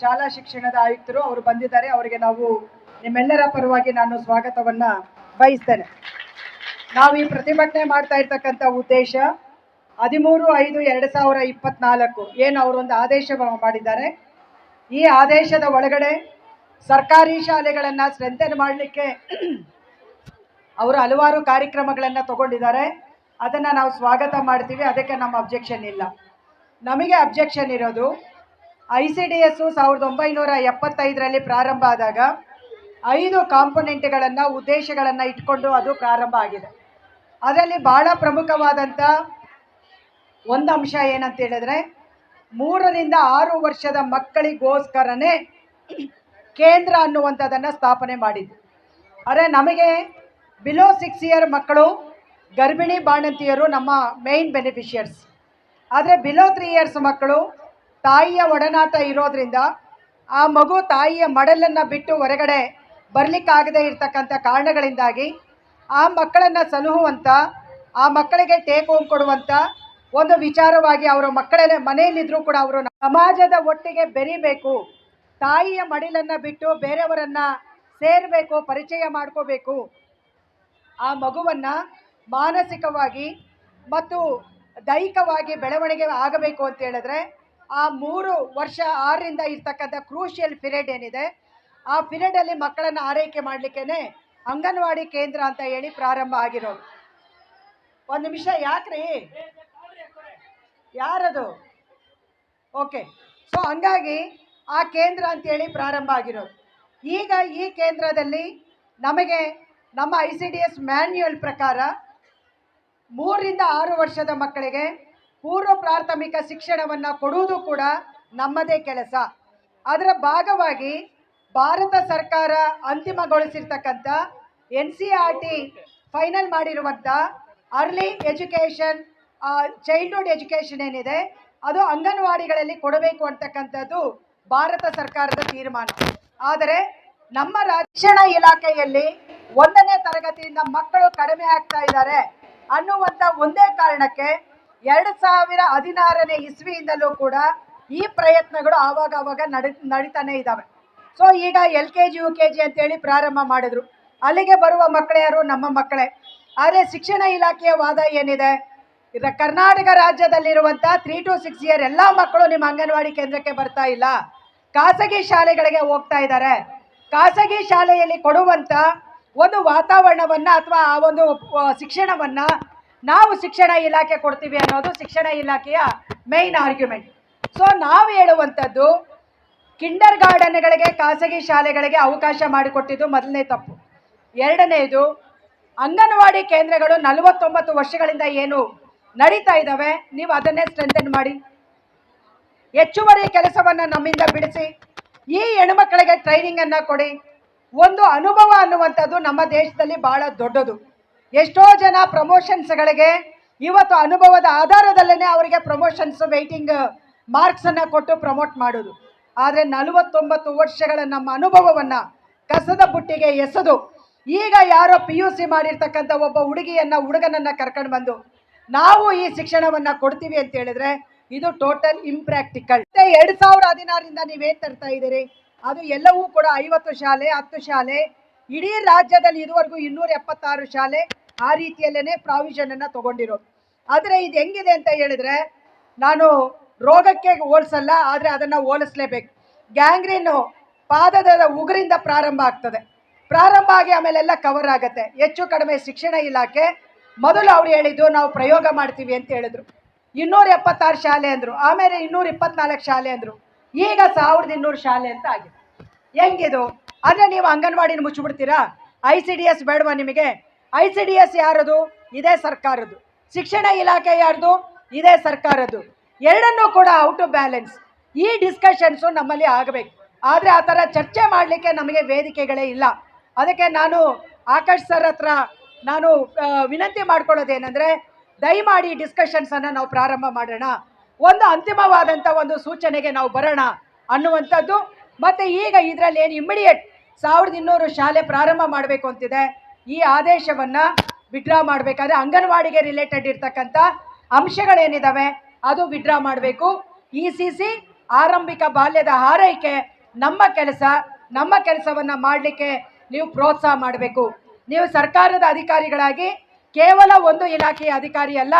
ಶಾಲಾ ಶಿಕ್ಷಣದ ಆಯುಕ್ತರು ಅವರು ಬಂದಿದ್ದಾರೆ. ಅವರಿಗೆ ನಾವು ನಿಮ್ಮೆಲ್ಲರ ಪರವಾಗಿ ನಾನು ಸ್ವಾಗತವನ್ನ ಬಯಸ್ತೇನೆ ನಾವು ಈ ಪ್ರತಿಭಟನೆ ಮಾಡ್ತಾ ಇರ್ತಕ್ಕಂಥ ಉದ್ದೇಶ ಹದಿಮೂರು ಐದು ಎರಡು ಸಾವಿರ ಇಪ್ಪತ್ನಾಲ್ಕು ಏನು ಅವರೊಂದು ಆದೇಶ ಮಾಡಿದ್ದಾರೆ. ಈ ಆದೇಶದ ಒಳಗಡೆ ಸರ್ಕಾರಿ ಶಾಲೆಗಳನ್ನು ಸ್ಟ್ರೆಂಥನ್ ಮಾಡಲಿಕ್ಕೆ ಅವರು ಹಲವಾರು ಕಾರ್ಯಕ್ರಮಗಳನ್ನು ತಗೊಂಡಿದ್ದಾರೆ. ಅದನ್ನು ನಾವು ಸ್ವಾಗತ ಮಾಡ್ತೀವಿ. ಅದಕ್ಕೆ ನಮ್ಮ ಅಬ್ಜೆಕ್ಷನ್ ಇಲ್ಲ. ನಮಗೆ ಅಬ್ಜೆಕ್ಷನ್ ಇರೋದು ಐ ಸಿ ಡಿ ಎಸ್ಸು ಸಾವಿರದ ಒಂಬೈನೂರ ಎಪ್ಪತ್ತೈದರಲ್ಲಿ ಪ್ರಾರಂಭ ಆದಾಗ ಐದು ಕಾಂಪೊನೆಂಟ್ಗಳನ್ನು, ಉದ್ದೇಶಗಳನ್ನು ಇಟ್ಕೊಂಡು ಅದು ಪ್ರಾರಂಭ ಆಗಿದೆ. ಅದರಲ್ಲಿ ಭಾಳ ಪ್ರಮುಖವಾದಂಥ ಒಂದು ಅಂಶ ಏನಂತ ಹೇಳಿದ್ರೆ, ಮೂರರಿಂದ ಆರು ವರ್ಷದ ಮಕ್ಕಳಿಗೋಸ್ಕರನೇ ಕೇಂದ್ರ ಅನ್ನುವಂಥದ್ದನ್ನು ಸ್ಥಾಪನೆ ಮಾಡಿದ್ದು. ಆದರೆ ನಮಗೆ ಬಿಲೋ ಸಿಕ್ಸ್ ಇಯರ್ ಮಕ್ಕಳು, ಗರ್ಭಿಣಿ ಬಾಣಂತಿಯರು ನಮ್ಮ ಮೇಯ್ನ್ ಬೆನಿಫಿಷಿಯರ್ಸ್ ಆದರೆ ಬಿಲೋ ತ್ರೀ ಇಯರ್ಸ್ ಮಕ್ಕಳು ತಾಯಿಯ ಒಡನಾಟ ಇರೋದ್ರಿಂದ ಆ ಮಗು ತಾಯಿಯ ಮಡಲನ್ನು ಬಿಟ್ಟು ಹೊರಗಡೆ ಬರಲಿಕ್ಕಾಗದೇ ಇರತಕ್ಕಂಥ ಕಾರಣಗಳಿಂದಾಗಿ ಆ ಮಕ್ಕಳನ್ನು ಸಲಹುವಂಥ ಆ ಮಕ್ಕಳಿಗೆ ಟೇಕ್ ಹೋಮ್ ಕೊಡುವಂಥ ಒಂದು ವಿಚಾರವಾಗಿ ಅವರ ಮಕ್ಕಳೇ ಮನೆಯಲ್ಲಿದ್ದರೂ ಕೂಡ ಅವರು ಸಮಾಜದ ಒಟ್ಟಿಗೆ ಬೆರಿಬೇಕು, ತಾಯಿಯ ಮಡಿಲನ್ನು ಬಿಟ್ಟು ಬೇರೆಯವರನ್ನು ಸೇರಬೇಕು, ಪರಿಚಯ ಮಾಡ್ಕೋಬೇಕು. ಆ ಮಗುವನ್ನು ಮಾನಸಿಕವಾಗಿ ಮತ್ತು ದೈಹಿಕವಾಗಿ ಬೆಳವಣಿಗೆ ಆಗಬೇಕು ಅಂತ ಹೇಳಿದ್ರೆ ಆ ಮೂರು ವರ್ಷ ಆರರಿಂದ ಇರ್ತಕ್ಕಂಥ ಕ್ರೂಷಿಯಲ್ ಪಿರಿಯಡ್ ಏನಿದೆ, ಆ ಪಿರಿಯಡಲ್ಲಿ ಮಕ್ಕಳನ್ನು ಆರೈಕೆ ಮಾಡಲಿಕ್ಕೇ ಅಂಗನವಾಡಿ ಕೇಂದ್ರ ಅಂತ ಹೇಳಿ ಪ್ರಾರಂಭ ಆಗಿರೋದು. ಒಂದು ನಿಮಿಷ, ಯಾಕ್ರಿ? ಯಾರದು? ಓಕೆ ಸೊ ಹಂಗಾಗಿ ಆ ಕೇಂದ್ರ ಅಂತೇಳಿ ಪ್ರಾರಂಭ ಆಗಿರೋದು. ಈಗ ಈ ಕೇಂದ್ರದಲ್ಲಿ ನಮಗೆ ನಮ್ಮ I C D S manual ಪ್ರಕಾರ ಮೂರರಿಂದ ಆರು ವರ್ಷದ ಮಕ್ಕಳಿಗೆ ಪೂರ್ವ ಪ್ರಾಥಮಿಕ ಶಿಕ್ಷಣವನ್ನು ಕೊಡುವುದು ಕೂಡ ನಮ್ಮದೇ ಕೆಲಸ. ಅದರ ಭಾಗವಾಗಿ ಭಾರತ ಸರ್ಕಾರ ಅಂತಿಮಗೊಳಿಸಿರ್ತಕ್ಕಂಥ N C R T final ಮಾಡಿರುವಂಥ ಅರ್ಲಿ ಎಜುಕೇಷನ್ ಚೈಲ್ಡ್ಹುಡ್ ಎಜುಕೇಷನ್ ಏನಿದೆ, ಅದು ಅಂಗನವಾಡಿಗಳಲ್ಲಿ ಕೊಡಬೇಕು ಅಂತಕ್ಕಂಥದ್ದು ಭಾರತ ಸರ್ಕಾರದ ತೀರ್ಮಾನ. ಆದರೆ ನಮ್ಮ ರಕ್ಷಣಾ ಇಲಾಖೆಯಲ್ಲಿ ಒಂದನೇ ತರಗತಿಯಿಂದ ಮಕ್ಕಳು ಕಡಿಮೆ ಆಗ್ತಾ ಇದ್ದಾರೆ ಅನ್ನುವಂಥ ಒಂದೇ ಕಾರಣಕ್ಕೆ ಎರಡು ಸಾವಿರ ಹದಿನಾರನೇ ಇಸ್ವಿಯಿಂದಲೂ ಕೂಡ ಈ ಪ್ರಯತ್ನಗಳು ಆವಾಗ ಆವಾಗ ನಡಿ, ನಡೀತಾನೆ ಇದ್ದಾವೆ ಸೊ ಈಗ L K G, U K G ಅಂತೇಳಿ ಪ್ರಾರಂಭ ಮಾಡಿದ್ರು. ಅಲ್ಲಿಗೆ ಬರುವ ಮಕ್ಕಳು ಯಾರು? ನಮ್ಮ ಮಕ್ಕಳೇ. ಆದರೆ ಶಿಕ್ಷಣ ಇಲಾಖೆಯ ವಾದ ಏನಿದೆ? ಕರ್ನಾಟಕ ರಾಜ್ಯದಲ್ಲಿರುವಂಥ ತ್ರೀ ಟು ಸಿಕ್ಸ್ ಇಯರ್ ಎಲ್ಲ ಮಕ್ಕಳು ನಿಮ್ಮ ಅಂಗನವಾಡಿ ಕೇಂದ್ರಕ್ಕೆ ಬರ್ತಾ ಇಲ್ಲ. ಖಾಸಗಿ ಶಾಲೆಗಳಿಗೆ ಹೋಗ್ತಾ ಇದ್ದಾರೆ. ಖಾಸಗಿ ಶಾಲೆಯಲ್ಲಿ ಕೊಡುವಂಥ ಒಂದು ವಾತಾವರಣವನ್ನು ಅಥವಾ ಆ ಒಂದು ಶಿಕ್ಷಣವನ್ನ ನಾವು ಶಿಕ್ಷಣ ಇಲಾಖೆ ಕೊಡ್ತೀವಿ ಅನ್ನೋದು ಶಿಕ್ಷಣ ಇಲಾಖೆಯ ಮೇನ್ ಆರ್ಗ್ಯುಮೆಂಟ್ ಸೊ ನಾವು ಹೇಳುವಂಥದ್ದು ಕಿಂಡರ್ ಗಾರ್ಡನ್ಗಳಿಗೆ ಖಾಸಗಿ ಶಾಲೆಗಳಿಗೆ ಅವಕಾಶ ಮಾಡಿಕೊಟ್ಟಿದ್ದು ಮೊದಲನೇ ತಪ್ಪು. ಎರಡನೆಯದು ಅಂಗನವಾಡಿ ಕೇಂದ್ರಗಳು ನಲವತ್ತೊಂಬತ್ತು ವರ್ಷಗಳಿಂದ ಏನು ನಡೀತಾ ಇದ್ದಾವೆ, ನೀವು ಅದನ್ನೇ ಸ್ಟ್ರೆಂಥನ್ ಮಾಡಿ. ಹೆಚ್ಚುವರಿ ಕೆಲಸವನ್ನು ನಮ್ಮಿಂದ ಬಿಡಿಸಿ, ಈ ಹೆಣ್ಮಕ್ಕಳಿಗೆ ಟ್ರೈನಿಂಗನ್ನು ಕೊಡಿ. ಒಂದು ಅನುಭವ ಅನ್ನುವಂಥದ್ದು ನಮ್ಮ ದೇಶದಲ್ಲಿ ಬಹಳ ದೊಡ್ಡದು. ಎಷ್ಟೋ ಜನ ಪ್ರಮೋಷನ್ಸ್ಗಳಿಗೆ ಇವತ್ತು ಅನುಭವದ ಆಧಾರದಲ್ಲೇ ಅವರಿಗೆ ಪ್ರಮೋಷನ್ಸ್ ವೆಯ್ಟಿಂಗ್ ಮಾರ್ಕ್ಸನ್ನು ಕೊಟ್ಟು ಪ್ರಮೋಟ್ ಮಾಡೋದು. ಆದರೆ ನಲವತ್ತೊಂಬತ್ತು ವರ್ಷಗಳ ನಮ್ಮ ಅನುಭವವನ್ನು ಕಸದ ಬುಟ್ಟಿಗೆ ಎಸೆದು, ಈಗ ಯಾರೋ ಪಿ ಯು ಸಿ ಮಾಡಿರ್ತಕ್ಕಂಥ ಒಬ್ಬ ಹುಡುಗಿಯನ್ನು, ಹುಡುಗನನ್ನು ಕರ್ಕೊಂಡು ಬಂದು ನಾವು ಈ ಶಿಕ್ಷಣವನ್ನು ಕೊಡ್ತೀವಿ ಅಂತ ಹೇಳಿದ್ರೆ ಇದು ಟೋಟಲ್ ಇಂಪ್ರಾಕ್ಟಿಕಲ್ ಎರಡು ಸಾವಿರ ಹದಿನಾರರಿಂದ ನೀವೇನು ತರ್ತಾ ಇದ್ದೀರಿ? ಅದು ಎಲ್ಲವೂ ಕೂಡ ಐವತ್ತು ಶಾಲೆ, ಹತ್ತು ಶಾಲೆ, ಇಡೀ ರಾಜ್ಯದಲ್ಲಿ ಇದುವರೆಗೂ ಇನ್ನೂರ ಎಪ್ಪತ್ತಾರು ಶಾಲೆ ಆ ರೀತಿಯಲ್ಲೇ ಪ್ರಾವಿಷನ್ ಅನ್ನ ತಗೊಂಡಿರೋದು. ಆದರೆ ಇದು ಹೆಂಗಿದೆ ಅಂತ ಹೇಳಿದ್ರೆ, ನಾನು ರೋಗಕ್ಕೆ ಹೋಲಿಸಲ್ಲ, ಆದರೆ ಅದನ್ನು ಹೋಲಿಸ್ಲೇಬೇಕು. ಗ್ಯಾಂಗ್ರೀನು ಪಾದದ ಉಗುರಿಂದ ಪ್ರಾರಂಭ ಆಗ್ತದೆ. ಪ್ರಾರಂಭ ಆಗಿ ಆಮೇಲೆಲ್ಲ ಕವರ್ ಆಗುತ್ತೆ. ಹೆಚ್ಚು ಕಡಿಮೆ ಶಿಕ್ಷಣ ಇಲಾಖೆ ಮೊದಲು ಅವ್ರು ಹೇಳಿದ್ದು, ನಾವು ಪ್ರಯೋಗ ಮಾಡ್ತೀವಿ ಅಂತ ಹೇಳಿದ್ರು. ಇನ್ನೂರ ಎಪ್ಪತ್ತಾರು ಶಾಲೆ ಅಂದರು. ಆಮೇಲೆ ಇನ್ನೂರ ಇಪ್ಪತ್ನಾಲ್ಕು ಶಾಲೆ ಅಂದರು. ಈಗ ಸಾವಿರದ ಇನ್ನೂರು ಶಾಲೆ ಅಂತ ಆಗಿದೆ. ಹೆಂಗಿದು? ಅಂದರೆ ನೀವು ಅಂಗನವಾಡಿನ ಮುಚ್ಚಿಬಿಡ್ತೀರಾ? ಐ ಸಿ ಡಿ ಎಸ್ ಬೇಡವಾ ನಿಮಗೆ? ಐ ಸಿ ಡಿ ಎಸ್ ಯಾರದು? ಇದೇ ಸರ್ಕಾರದ್ದು. ಶಿಕ್ಷಣ ಇಲಾಖೆ ಯಾರ್ದು? ಇದೇ ಸರ್ಕಾರದ್ದು. ಎರಡನ್ನೂ ಕೂಡ ಔಟ್ ಆಫ್ ಬ್ಯಾಲೆನ್ಸ್. ಈ ಡಿಸ್ಕಷನ್ಸು ನಮ್ಮಲ್ಲಿ ಆಗಬೇಕು. ಆದರೆ ಆ ಥರ ಚರ್ಚೆ ಮಾಡಲಿಕ್ಕೆ ನಮಗೆ ವೇದಿಕೆಗಳೇ ಇಲ್ಲ. ಅದಕ್ಕೆ ನಾನು ಆಕಾಶ್ ಸರ್ ಹತ್ರ ನಾನು ವಿನಂತಿ ಮಾಡ್ಕೊಳ್ಳೋದೇನೆಂದರೆ, ದಯಮಾಡಿ ಡಿಸ್ಕಷನ್ಸನ್ನು ನಾವು ಪ್ರಾರಂಭ ಮಾಡೋಣ. ಒಂದು ಅಂತಿಮವಾದಂಥ ಒಂದು ಸೂಚನೆಗೆ ನಾವು ಬರೋಣ ಅನ್ನುವಂಥದ್ದು. ಮತ್ತು ಈಗ ಇದರಲ್ಲಿ ಏನು ಇಮ್ಮಿಡಿಯೇಟ್ ಸಾವಿರದ ಇನ್ನೂರು ಶಾಲೆ ಪ್ರಾರಂಭ ಮಾಡಬೇಕು ಅಂತಿದೆ. ಈ ಆದೇಶವನ್ನು ವಿಡ್ರಾ ಮಾಡಬೇಕಾದ್ರೆ ಅಂಗನವಾಡಿಗೆ ರಿಲೇಟೆಡ್ ಇರ್ತಕ್ಕಂಥ ಅಂಶಗಳೇನಿದ್ದಾವೆ ಅದು ವಿಡ್ರಾ ಮಾಡಬೇಕು. ಇ ಸಿ ಸಿ ಆರಂಭಿಕ ಬಾಲ್ಯದ ಆರೈಕೆ ನಮ್ಮ ಕೆಲಸ, ನಮ್ಮ ಕೆಲಸವನ್ನು ಮಾಡಲಿಕ್ಕೆ ನೀವು ಪ್ರೋತ್ಸಾಹ ಮಾಡಬೇಕು. ನೀವು ಸರ್ಕಾರದ ಅಧಿಕಾರಿಗಳಾಗಿ ಕೇವಲ ಒಂದು ಇಲಾಖೆಯ ಅಧಿಕಾರಿ ಅಲ್ಲ